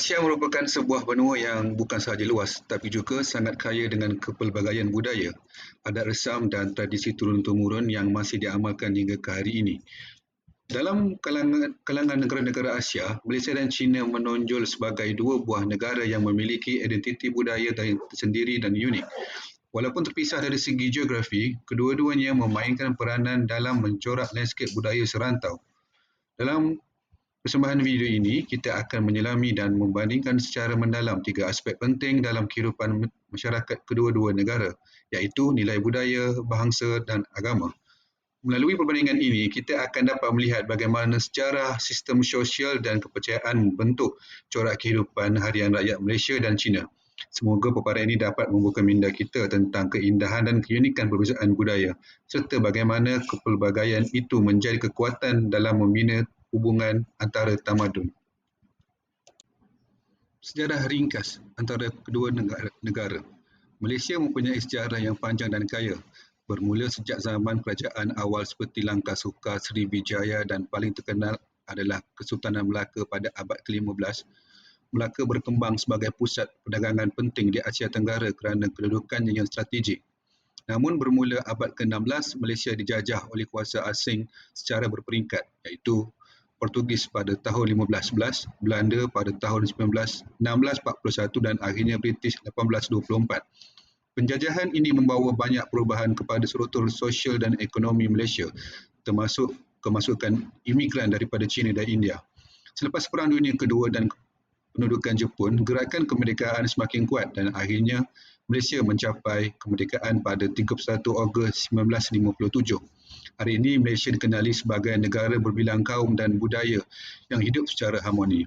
Asia merupakan sebuah benua yang bukan sahaja luas tapi juga sangat kaya dengan kepelbagaian budaya, adat resam dan tradisi turun-temurun yang masih diamalkan hingga ke hari ini. Dalam kalangan, kalangan negara-negara Asia, Malaysia dan China menonjol sebagai dua buah negara yang memiliki identiti budaya tersendiri dan unik. Walaupun terpisah dari segi geografi, kedua-duanya memainkan peranan dalam mencorak landskip budaya serantau. Dalam Persembahan video ini, kita akan menyelami dan membandingkan secara mendalam tiga aspek penting dalam kehidupan masyarakat kedua-dua negara, iaitu nilai budaya, bangsa dan agama. Melalui perbandingan ini, kita akan dapat melihat bagaimana sejarah, sistem sosial dan kepercayaan membentuk corak kehidupan harian rakyat Malaysia dan China. Semoga paparan ini dapat membuka minda kita tentang keindahan dan keunikan perbezaan budaya serta bagaimana kepelbagaian itu menjadi kekuatan dalam membina hubungan antara tamadun. Sejarah ringkas antara kedua negara. Malaysia mempunyai sejarah yang panjang dan kaya, bermula sejak zaman kerajaan awal seperti Langkah Suka, Sriwijaya dan paling terkenal adalah Kesultanan Melaka pada abad ke-15. Melaka berkembang sebagai pusat perdagangan penting di Asia Tenggara kerana kedudukannya yang strategik. Namun bermula abad ke-16, Malaysia dijajah oleh kuasa asing secara berperingkat iaitu Portugis pada tahun 1511, Belanda pada tahun 1941 dan akhirnya British 1824. Penjajahan ini membawa banyak perubahan kepada struktur sosial dan ekonomi Malaysia termasuk kemasukan imigran daripada China dan India. Selepas Perang Dunia Kedua dan pendudukan Jepun, gerakan kemerdekaan semakin kuat dan akhirnya Malaysia mencapai kemerdekaan pada 31 Ogos 1957. Hari ini Malaysia dikenali sebagai negara berbilang kaum dan budaya yang hidup secara harmoni.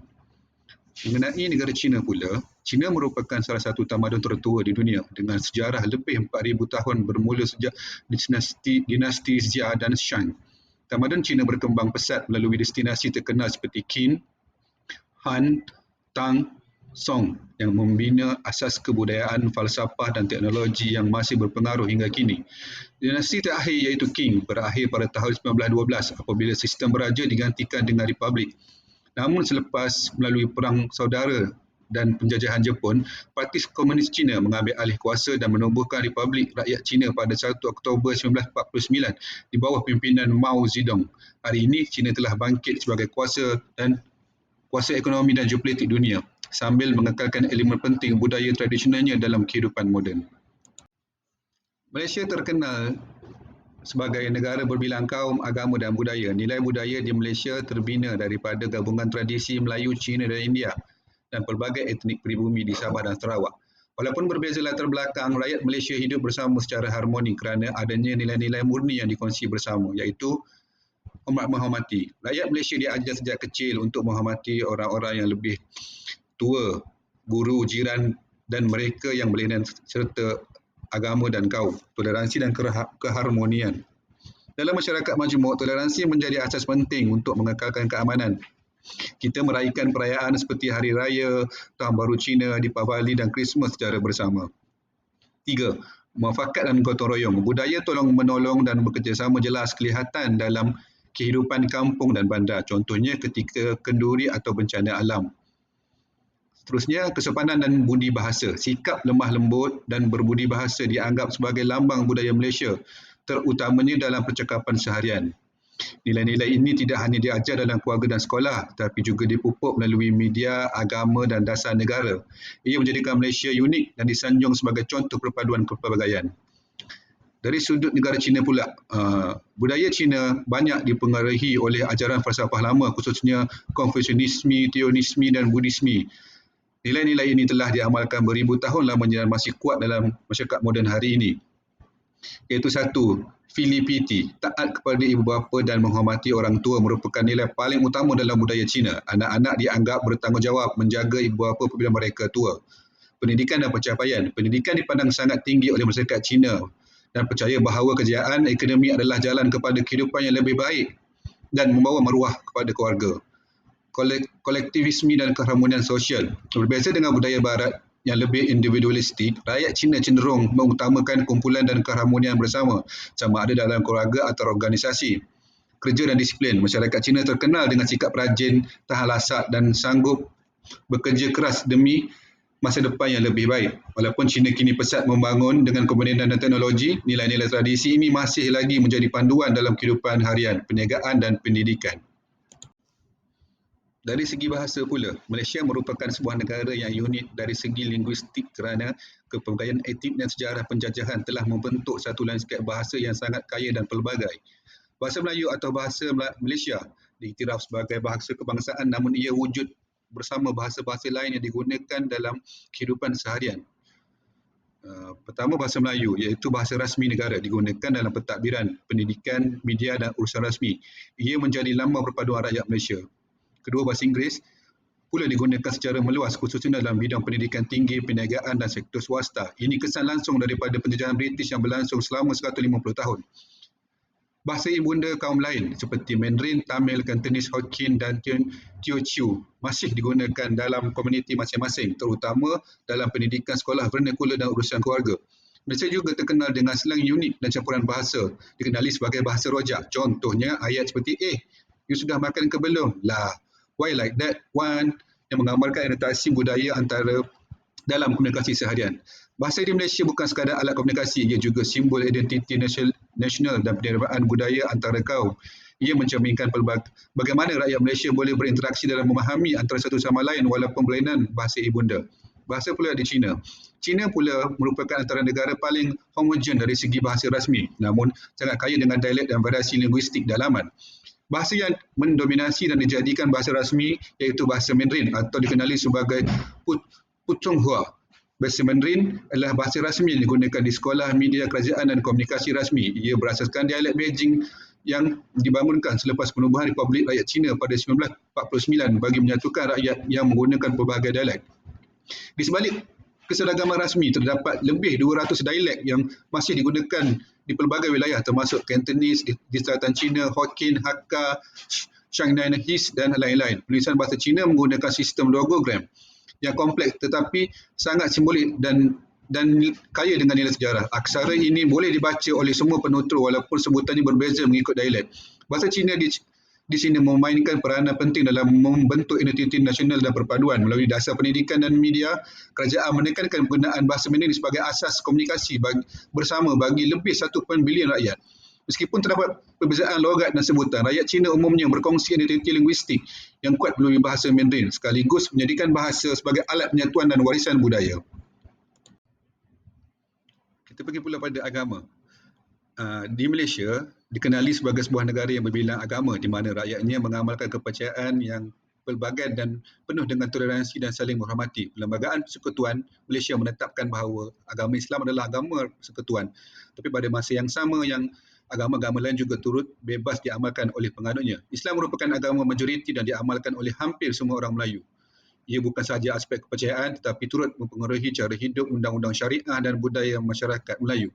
Mengenai negara China pula, China merupakan salah satu tamadun tertua di dunia dengan sejarah lebih 4,000 tahun bermula sejak dinasti, dinasti Xia dan Shang. Tamadun China berkembang pesat melalui destinasi terkenal seperti Qin, Han, Tang, Song yang membina asas kebudayaan, falsafah dan teknologi yang masih berpengaruh hingga kini. Dinasti terakhir iaitu Qing berakhir pada tahun 1912 apabila sistem beraja digantikan dengan republik. Namun selepas melalui perang saudara dan penjajahan Jepun, Parti Komunis China mengambil alih kuasa dan menubuhkan Republik Rakyat China pada 1 Oktober 1949 di bawah pimpinan Mao Zedong. Hari ini, China telah bangkit sebagai kuasa dan kuasa ekonomi dan geopolitik dunia sambil mengekalkan elemen penting budaya tradisionalnya dalam kehidupan moden. Malaysia terkenal sebagai negara berbilang kaum, agama dan budaya. Nilai budaya di Malaysia terbina daripada gabungan tradisi Melayu, Cina dan India dan pelbagai etnik peribumi di Sabah dan Sarawak. Walaupun berbeza latar belakang, rakyat Malaysia hidup bersama secara harmoni kerana adanya nilai-nilai murni yang dikongsi bersama iaitu hormat menghormati. Rakyat Malaysia diajar sejak kecil untuk menghormati orang-orang yang lebih tua, guru, jiran dan mereka yang berlainan serta agama dan kaum, toleransi dan keharmonian. Dalam masyarakat majmuk, toleransi menjadi asas penting untuk mengekalkan keamanan. Kita meraihkan perayaan seperti Hari Raya, Tahun Baru Cina, Deepavali dan Christmas secara bersama. Tiga, muafakat dan gotong royong. Budaya tolong menolong dan bekerjasama jelas kelihatan dalam kehidupan kampung dan bandar. Contohnya ketika kenduri atau bencana alam. Seterusnya, kesopanan dan budi bahasa. Sikap lemah lembut dan berbudi bahasa dianggap sebagai lambang budaya Malaysia, terutamanya dalam percakapan seharian. Nilai-nilai ini tidak hanya diajar dalam keluarga dan sekolah, tapi juga dipupuk melalui media, agama dan dasar negara. Ia menjadikan Malaysia unik dan disanjung sebagai contoh perpaduan kepelbagaian. Dari sudut negara Cina pula, uh, budaya Cina banyak dipengaruhi oleh ajaran falsafah lama khususnya Konfusianisme, Teonisme dan Buddhisme Nilai-nilai ini telah diamalkan beribu tahun lamanya dan masih kuat dalam masyarakat moden hari ini. Iaitu satu, filipiti, taat kepada ibu bapa dan menghormati orang tua merupakan nilai paling utama dalam budaya Cina. Anak-anak dianggap bertanggungjawab menjaga ibu bapa apabila mereka tua. Pendidikan dan pencapaian. Pendidikan dipandang sangat tinggi oleh masyarakat Cina dan percaya bahawa kejayaan ekonomi adalah jalan kepada kehidupan yang lebih baik dan membawa maruah kepada keluarga kolektivisme dan keharmonian sosial. Berbeza dengan budaya barat yang lebih individualistik, rakyat Cina cenderung mengutamakan kumpulan dan keharmonian bersama sama ada dalam keluarga atau organisasi. Kerja dan disiplin. Masyarakat Cina terkenal dengan sikap rajin, tahan lasak dan sanggup bekerja keras demi masa depan yang lebih baik. Walaupun China kini pesat membangun dengan komponen dan teknologi, nilai-nilai tradisi ini masih lagi menjadi panduan dalam kehidupan harian, perniagaan dan pendidikan. Dari segi bahasa pula, Malaysia merupakan sebuah negara yang unik dari segi linguistik kerana kepelbagaian etnik dan sejarah penjajahan telah membentuk satu lanskap bahasa yang sangat kaya dan pelbagai. Bahasa Melayu atau bahasa Malaysia diiktiraf sebagai bahasa kebangsaan namun ia wujud bersama bahasa-bahasa lain yang digunakan dalam kehidupan seharian. Uh, pertama bahasa Melayu iaitu bahasa rasmi negara digunakan dalam pentadbiran, pendidikan, media dan urusan rasmi. Ia menjadi lambang perpaduan rakyat Malaysia kedua bahasa Inggeris pula digunakan secara meluas khususnya dalam bidang pendidikan tinggi, perniagaan dan sektor swasta. Ini kesan langsung daripada penjajahan British yang berlangsung selama 150 tahun. Bahasa ibunda kaum lain seperti Mandarin, Tamil, Cantonese, Hokkien dan Teochew masih digunakan dalam komuniti masing-masing terutama dalam pendidikan sekolah vernacular dan urusan keluarga. Malaysia juga terkenal dengan selang unik dan campuran bahasa dikenali sebagai bahasa rojak. Contohnya ayat seperti eh, you sudah makan ke belum? Lah, why like that one yang menggambarkan adaptasi budaya antara dalam komunikasi seharian. Bahasa di Malaysia bukan sekadar alat komunikasi, ia juga simbol identiti nasional dan penerimaan budaya antara kaum. Ia mencerminkan bagaimana rakyat Malaysia boleh berinteraksi dalam memahami antara satu sama lain walaupun berlainan bahasa ibunda. Bahasa pula di China. China pula merupakan antara negara paling homogen dari segi bahasa rasmi namun sangat kaya dengan dialek dan variasi linguistik dalaman. Bahasa yang mendominasi dan dijadikan bahasa rasmi iaitu bahasa Mandarin atau dikenali sebagai Put Putonghua. Bahasa Mandarin adalah bahasa rasmi yang digunakan di sekolah, media kerajaan dan komunikasi rasmi. Ia berasaskan dialek Beijing yang dibangunkan selepas penubuhan Republik Rakyat Cina pada 1949 bagi menyatukan rakyat yang menggunakan pelbagai dialek. Di sebalik keseragaman rasmi terdapat lebih 200 dialek yang masih digunakan di pelbagai wilayah termasuk Cantonese di, di selatan China, Hokkien, Hakka, Shanghainese dan lain-lain. Penulisan bahasa Cina menggunakan sistem logogram yang kompleks tetapi sangat simbolik dan dan kaya dengan nilai sejarah. Aksara ini boleh dibaca oleh semua penutur walaupun sebutannya berbeza mengikut dialek. Bahasa Cina di, di sini memainkan peranan penting dalam membentuk identiti nasional dan perpaduan melalui dasar pendidikan dan media. Kerajaan menekankan penggunaan bahasa Mandarin sebagai asas komunikasi bagi, bersama bagi lebih 1 bilion rakyat. Meskipun terdapat perbezaan logat dan sebutan, rakyat Cina umumnya berkongsi identiti linguistik yang kuat melalui bahasa Mandarin sekaligus menjadikan bahasa sebagai alat penyatuan dan warisan budaya. Kita pergi pula pada agama. Uh, di Malaysia, dikenali sebagai sebuah negara yang berbilang agama di mana rakyatnya mengamalkan kepercayaan yang pelbagai dan penuh dengan toleransi dan saling menghormati. Perlembagaan Persekutuan Malaysia menetapkan bahawa agama Islam adalah agama persekutuan. Tapi pada masa yang sama yang agama-agama lain juga turut bebas diamalkan oleh penganutnya. Islam merupakan agama majoriti dan diamalkan oleh hampir semua orang Melayu. Ia bukan sahaja aspek kepercayaan tetapi turut mempengaruhi cara hidup, undang-undang syariah dan budaya masyarakat Melayu.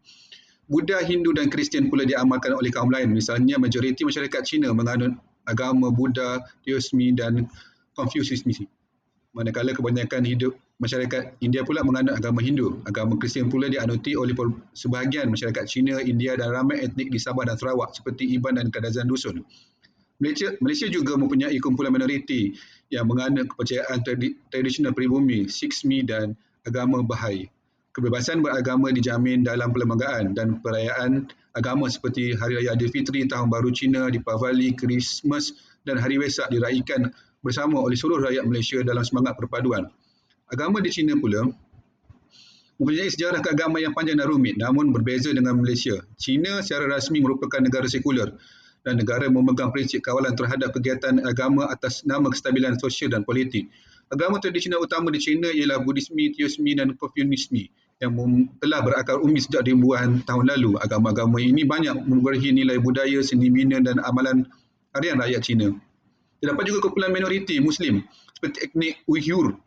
Buddha, Hindu dan Kristian pula diamalkan oleh kaum lain. Misalnya, majoriti masyarakat Cina menganut agama Buddha, Teosmi dan Confucianisme. Manakala kebanyakan hidup masyarakat India pula menganut agama Hindu. Agama Kristian pula dianuti oleh sebahagian masyarakat Cina, India dan ramai etnik di Sabah dan Sarawak seperti Iban dan Kadazan Dusun. Malaysia, Malaysia juga mempunyai kumpulan minoriti yang menganut kepercayaan tradisional peribumi, Sikhsmi dan agama Bahai kebebasan beragama dijamin dalam perlembagaan dan perayaan agama seperti Hari Raya Aidilfitri, Tahun Baru Cina, Deepavali, Christmas dan Hari Wesak diraihkan bersama oleh seluruh rakyat Malaysia dalam semangat perpaduan. Agama di China pula mempunyai sejarah keagamaan yang panjang dan rumit namun berbeza dengan Malaysia. China secara rasmi merupakan negara sekular dan negara memegang prinsip kawalan terhadap kegiatan agama atas nama kestabilan sosial dan politik. Agama tradisional utama di China ialah Buddhisme, Teosmi dan Confucianisme yang telah berakar umi sejak ribuan tahun lalu. Agama-agama ini banyak memberi nilai budaya, seni bina dan amalan harian rakyat Cina. Terdapat juga kumpulan minoriti Muslim seperti etnik Uyghur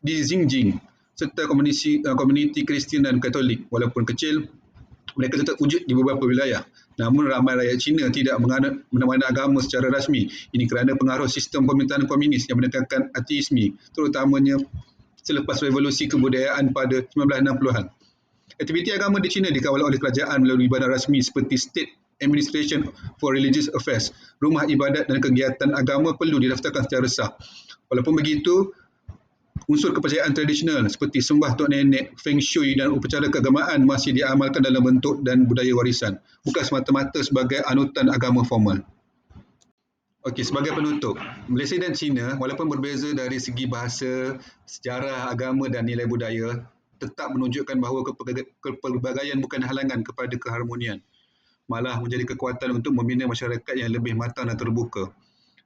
di Xinjiang serta komuniti, uh, komuniti Kristian dan Katolik. Walaupun kecil, mereka tetap wujud di beberapa wilayah. Namun ramai rakyat Cina tidak mana-mana agama secara rasmi. Ini kerana pengaruh sistem pemerintahan komunis yang menekankan ateisme, terutamanya selepas revolusi kebudayaan pada 1960-an. Aktiviti agama di China dikawal oleh kerajaan melalui badan rasmi seperti State Administration for Religious Affairs. Rumah ibadat dan kegiatan agama perlu didaftarkan secara sah. Walaupun begitu, unsur kepercayaan tradisional seperti sembah tok nenek, feng shui dan upacara keagamaan masih diamalkan dalam bentuk dan budaya warisan, bukan semata-mata sebagai anutan agama formal. Okey, sebagai penutup, Malaysia dan China walaupun berbeza dari segi bahasa, sejarah, agama dan nilai budaya, tetap menunjukkan bahawa kepelbagaian bukan halangan kepada keharmonian. Malah menjadi kekuatan untuk membina masyarakat yang lebih matang dan terbuka.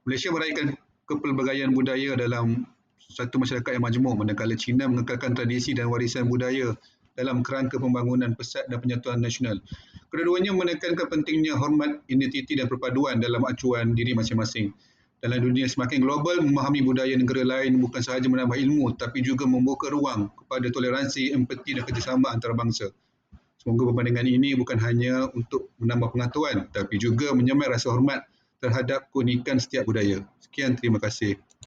Malaysia meraihkan kepelbagaian budaya dalam satu masyarakat yang majmuk manakala China mengekalkan tradisi dan warisan budaya dalam kerangka pembangunan pesat dan penyatuan nasional. Kedua-duanya menekankan pentingnya hormat identiti dan perpaduan dalam acuan diri masing-masing. Dalam dunia semakin global, memahami budaya negara lain bukan sahaja menambah ilmu tapi juga membuka ruang kepada toleransi, empati dan kerjasama antarabangsa. Semoga perbandingan ini bukan hanya untuk menambah pengetahuan tapi juga menyemai rasa hormat terhadap keunikan setiap budaya. Sekian, terima kasih.